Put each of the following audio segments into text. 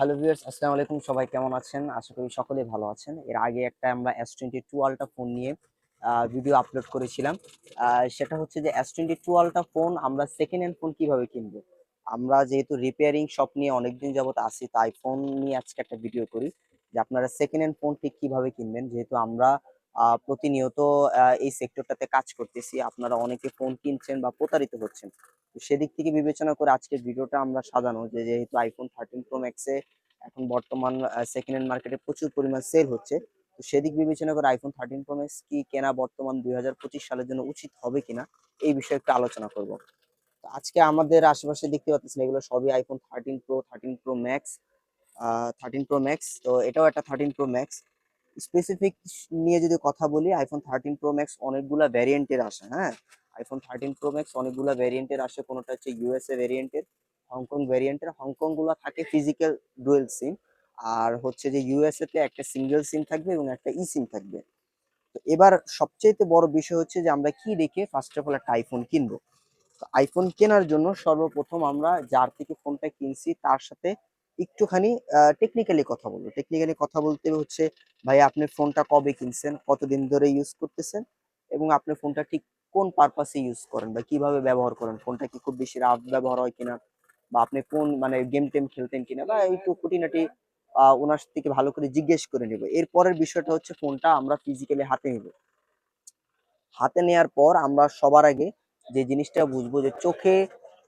Hello viewers আসসালামু আলাইকুম। সবাই কেমন আছেন? আশা করি সকলে ভালো আছেন। এর আগে একটা আমরা S twenty two Ultra phone নিয়ে ভিডিও আপলোড করেছিলাম। সেটা হচ্ছে যে S twenty two Ultra phone আমরা সেকেন্ড হ্যান্ড ফোন কীভাবে কিনবো? আমরা যেহেতু রিপেয়ারিং শপ নিয়ে অনেকদিন যাবত আসি তাই ফোন নিয়ে আজকে একটা ভিডিও করি যে আপনারা সেকেন্ড হ্যান্ড ফোন ঠিক কীভাবে কিনবেন? যেহেতু আমরা প্রতিনিয়ত এই সেক্টরটাতে কাজ করতেছি। আপনারা অনেকে ফোন কিনছেন বা প্রতারিত হচ্ছেন। তো সেদিক থেকে বিবেচনা করে আজকের ভিডিওটা আমরা সাজানো যে যেহেতু আইফোন থার্টিন প্রো ম্যাক্সে এখন বর্তমান সেকেন্ড হ্যান্ড মার্কেটে প্রচুর পরিমাণ সেল হচ্ছে। তো সেদিক বিবেচনা করে আইফোন থার্টিন প্রো ম্যাক্স কি কেনা বর্তমান দুই হাজার পঁচিশ সালের জন্য উচিত হবে কিনা, এই বিষয়ে একটু আলোচনা করব। আজকে আমাদের আশেপাশে দেখতে পাচ্ছেন এগুলো সবই iPhone thirteen Pro thirteen Pro Max thirteen Pro Max তো এটাও একটা থার্টিন প্রো ম্যাক্স স্পেসিফিক নিয়ে যদি কথা বলি আইফোন থার্টিন প্রো ম্যাক্স অনেকগুলা ভ্যারিয়েন্টের আসে হ্যাঁ? আইফোন থার্টিন প্রো ম্যাক্স অনেকগুলা ভ্যারিয়েন্টের আসে, কোনোটা হচ্ছে ইউএসএ ভ্যারিয়েন্টের হংকং ভ্যারিয়েন্টের হংকংগুলা থাকে ফিজিক্যাল ডুয়েল সিম আর হচ্ছে যে ইউএসএ তে একটা সিঙ্গেল সিম থাকবে এবং একটা ই সিম থাকবে। তো এবার সবচেয়ে বড় বিষয় হচ্ছে যে আমরা কি দেখে ফার্স্ট অফ অল একটা আইফোন কিনবো? আইফোন কেনার জন্য সর্বপ্রথম আমরা যার থেকে ফোনটা কিনছি, তার সাথে একটুখানি টেকনিক্যালি কথা বলব। টেকনিক্যালি কথা বলতে হচ্ছে, ভাই আপনি ফোনটা কবে কিনছেন, কতদিন ধরে ইউজ করতেছেন এবং আপনি ফোনটা ঠিক কোন পারপাসে ইউজ করেন বা কীভাবে ব্যবহার করেন? ফোনটা কি খুব বেশি রাফ ব্যবহার হয় কিনা? বা আপনি কোন মানে গেম টেম খেলতেন কিনা? বা একটু খুঁটিনাটি ওনার থেকে ভালো করে জিজ্ঞেস করে নেব। এরপরের বিষয়টা হচ্ছে ফোনটা আমরা ফিজিক্যালি হাতে নিব। হাতে নেওয়ার পর আমরা সবার আগে যে জিনিসটা বুঝব যে চোখে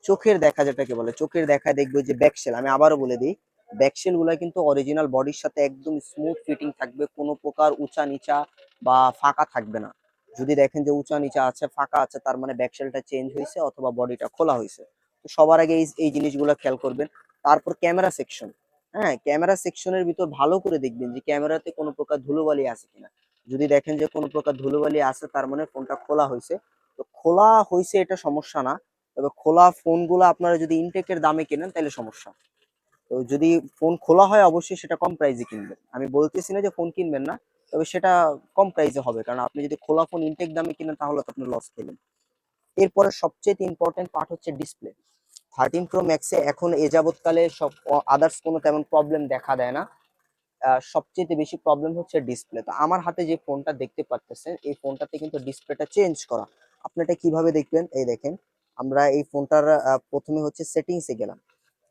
চোখের দেখা যেটাকে বলে, চোখের দেখা দেখব যে ব্যাকশেল আমি আবারও বলে দিই ব্যাকশেলগুলা কিন্তু অরিজিনাল বডির সাথে একদম স্মুথ ফিটিং থাকবে, কোনো প্রকার উঁচা নিচা বা ফাঁকা থাকবে না। যদি দেখেন যে উঁচা নিচা আছে, ফাঁকা আছে, তার মানে ব্যাকশেলটা চেঞ্জ হয়েছে অথবা বডিটা খোলা হয়েছে। তো সবার আগে এই এই জিনিসগুলো খেয়াল করবেন। তারপর ক্যামেরা সেকশন হ্যাঁ ক্যামেরা সেকশনের ভিতর ভালো করে দেখবেন যে ক্যামেরাতে কোনো প্রকার ধুলোবালি আছে কিনা। যদি দেখেন যে কোনো প্রকার ধুলোবালি আছে, তার মানে ফোনটা খোলা হয়েছে। তো খোলা হয়েছে এটা সমস্যা না তবে খোলা ফোনগুলো আপনারা যদি ইনটেকের দামে কেনেন তাহলে সমস্যা। তো যদি ফোন খোলা হয়, অবশ্যই সেটা কম প্রাইসে কিনবেন। আমি বলতেছি না যে ফোন কিনবেন না, তবে সেটা কম প্রাইসে হবে, কারণ আপনি যদি খোলা ফোন ইনটেক দামে কিনেন, তাহলে তো আপনি লস খেলেন। এরপরে সবচেয়ে ইম্পর্টেন্ট পার্ট হচ্ছে ডিসপ্লে থার্টিন প্রো ম্যাক্সে এখন এ যাবৎকালে সব আদার্স কোনো তেমন প্রবলেম দেখা দেয় না। সবচেয়ে বেশি প্রবলেম হচ্ছে ডিসপ্লে তো আমার হাতে যে ফোনটা দেখতে পাচ্ছেন এই ফোনটাতে কিন্তু ডিসপ্লেটা চেঞ্জ করা। আপনি এটা কীভাবে দেখবেন? এই দেখেন। আমরা এই ফোনটার প্রথমে হচ্ছে সেটিংসে গেলাম।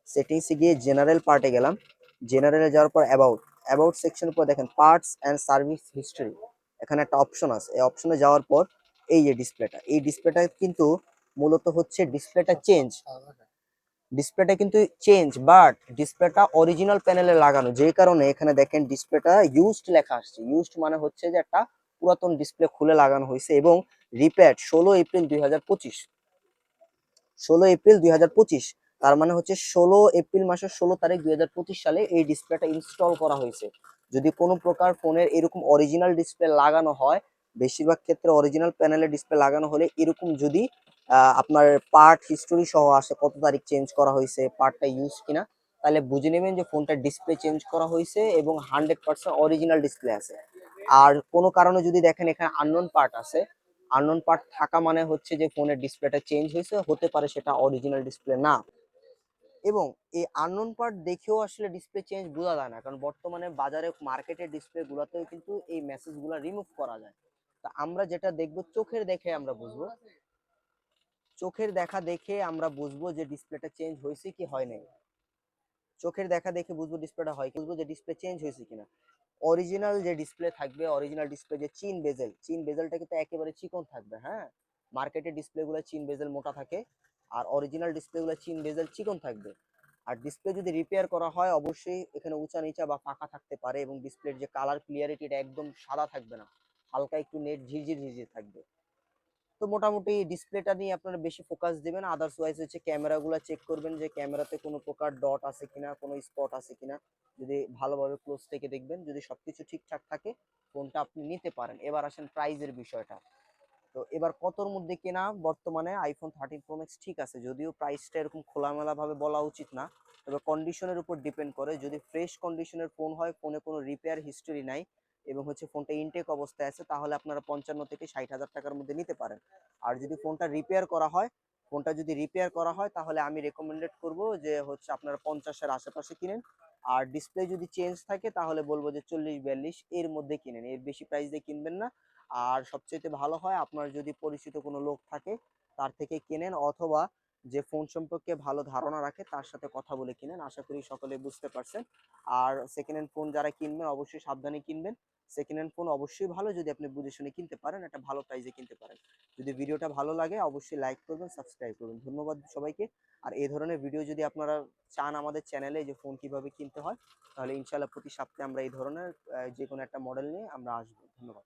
সেটিংসে গিয়ে জেনারেল পার্টে গেলাম। জেনারেলে যাওয়ার পর অ্যাবাউট অ্যাবাউট সেকশনের পর দেখেন পার্টস অ্যান্ড সার্ভিস হিস্টরি এখানে একটা অপশন আছে। এই অপশনে যাওয়ার পর এই যে ডিসপ্লেটা এই ডিসপ্লেটা কিন্তু মূলত হচ্ছে ডিসপ্লেটা চেঞ্জ ডিসপ্লেটা কিন্তু চেঞ্জ বাট ডিসপ্লেটা অরিজিনাল প্যানেলে লাগানো। যে কারণে এখানে দেখেন ডিসপ্লেটা ইউজড লেখা আসছে। ইউজড মানে হচ্ছে যে একটা পুরাতন ডিসপ্লে খুলে লাগানো হয়েছে এবং রিপেয়ার ষোলো এপ্রিল দুই হাজার পঁচিশ। ষোলো এপ্রিল দুই হাজার পঁচিশ, তার মানে হচ্ছে ষোলো এপ্রিল মাসের ষোলো তারিখ দুই সালে এই ডিসপ্লেটা ইনস্টল করা হয়েছে। যদি কোনো প্রকার ফোনের এরকম অরিজিনাল ডিসপ্লে লাগানো হয়, বেশিরভাগ ক্ষেত্রে অরিজিনাল প্যানেলের ডিসপ্লে লাগানো হলে এরকম যদি আপনার পার্ট হিস্টোরি সহ আসে, কত তারিখ চেঞ্জ করা হয়েছে পার্টটা ইউজ কিনা, তাহলে বুঝে নেবেন যে ফোনটার ডিসপ্লে চেঞ্জ করা হয়েছে এবং হান্ড্রেড পার্সেন্ট অরিজিনাল ডিসপ্লে আছে। আর কোনো কারণে যদি দেখেন এখানে আননোন পার্ট আছে আননোন পার্ট থাকা মানে হচ্ছে যে ফোনের ডিসপ্লেটা চেঞ্জ হয়েছে, হতে পারে সেটা অরিজিনাল ডিসপ্লে না। এবং এই আননোন পার্ট দেখেও আসলে ডিসপ্লে চেঞ্জ বোঝা যায় না, কারণ বর্তমানে বাজারে মার্কেটের ডিসপ্লেগুলোতেও কিন্তু এই মেসেজগুলো রিমুভ করা যায়। তা আমরা যেটা দেখব, চোখের দেখে আমরা বুঝব। চোখের দেখা দেখে আমরা বুঝব যে ডিসপ্লেটা চেঞ্জ হয়েছে কি হয় নাই। চোখের দেখা দেখে বুঝব ডিসপ্লেটা হয় বুঝব যে ডিসপ্লে চেঞ্জ হয়েছে কিনা। অরিজিনাল যে ডিসপ্লে থাকবে অরিজিনাল ডিসপ্লে যে চিন বেজেল চিন বেজেলটা কিন্তু একেবারে চিকন থাকবে হ্যাঁ? মার্কেটের ডিসপ্লেগুলো চিন বেজেল মোটা থাকে, আর অরিজিনাল ডিসপ্লেগুলো চিন বেজেল চিকন থাকবে। আর ডিসপ্লে যদি রিপেয়ার করা হয়, অবশ্যই এখানে উঁচা নিচা বা ফাঁকা থাকতে পারে এবং ডিসপ্লের যে কালার ক্লিয়ারিটি এটা একদম সাদা থাকবে না, হালকা একটু নেট ঝিরঝির ঝিরঝির থাকবে। তো মোটামুটি ডিসপ্লেটা নিয়ে আপনারা বেশি ফোকাস দেবেন। আদার্স ওয়াইজ হচ্ছে ক্যামেরাগুলো চেক করবেন যে ক্যামেরাতে কোনো প্রকার ডট আছে কিনা, কোনো স্পট আছে কিনা। যদি ভালোভাবে ক্লোজ থেকে দেখবেন, যদি সব কিছু ঠিকঠাক থাকে ফোনটা আপনি নিতে পারেন। এবার আসেন প্রাইজের বিষয়টা। তো এবার কতর মধ্যে কেনা? বর্তমানে আইফোন থার্টিন প্রো ম্যাক্স ঠিক আছে, যদিও প্রাইসটা এরকম খোলামেলাভাবে বলা উচিত না। তবে কন্ডিশনের উপর ডিপেন্ড করে। যদি ফ্রেশ কন্ডিশনের ফোন হয় ফোনে কোনো রিপেয়ার হিস্টোরি নাই। এবং হচ্ছে ফোনটা ইনটেক অবস্থায় আছে, তাহলে আপনারা পঞ্চান্ন থেকে ষাট হাজার টাকার মধ্যে নিতে পারেন। আর যদি ফোনটা রিপেয়ার করা হয়, ফোনটা যদি রিপেয়ার করা হয়, তাহলে আমি রেকমেন্ডেড করব যে হচ্ছে আপনারা পঞ্চাশের আশেপাশে কিনেন। আর ডিসপ্লে যদি চেঞ্জ থাকে, তাহলে বলব যে চল্লিশ, বিয়াল্লিশ এর মধ্যে কিনেন। এর বেশি প্রাইস দিয়ে কিনবেন না। আর সবচেয়ে ভালো হয়, আপনার যদি পরিচিত কোনো লোক থাকে, তার থেকে কেনেন অথবা যে ফোন সম্পর্কে ভালো ধারণা রাখে, তার সাথে কথা বলে কিনেন। আশা করি সকলে বুঝতে পারছেন। আর সেকেন্ড হ্যান্ড ফোন যারা কিনবেন, অবশ্যই সাবধানে কিনবেন। সেকেন্ড হ্যান্ড ফোন অবশ্যই ভালো, যদি আপনি বুঝে শুনে কিনতে পারেন, একটা ভালো প্রাইজে কিনতে পারেন। যদি ভিডিওটা ভালো লাগে, অবশ্যই লাইক করবেন সাবস্ক্রাইব করবেন। ধন্যবাদ সবাইকে। আর এই ধরনের ভিডিও যদি আপনারা চান আমাদের চ্যানেলে যে ফোন কীভাবে কিনতে হয়, তাহলে ইনশাল্লাহ প্রতি সপ্তাহে আমরা এই ধরনের যে কোনো একটা মডেল নিয়ে আমরা আসব। ধন্যবাদ।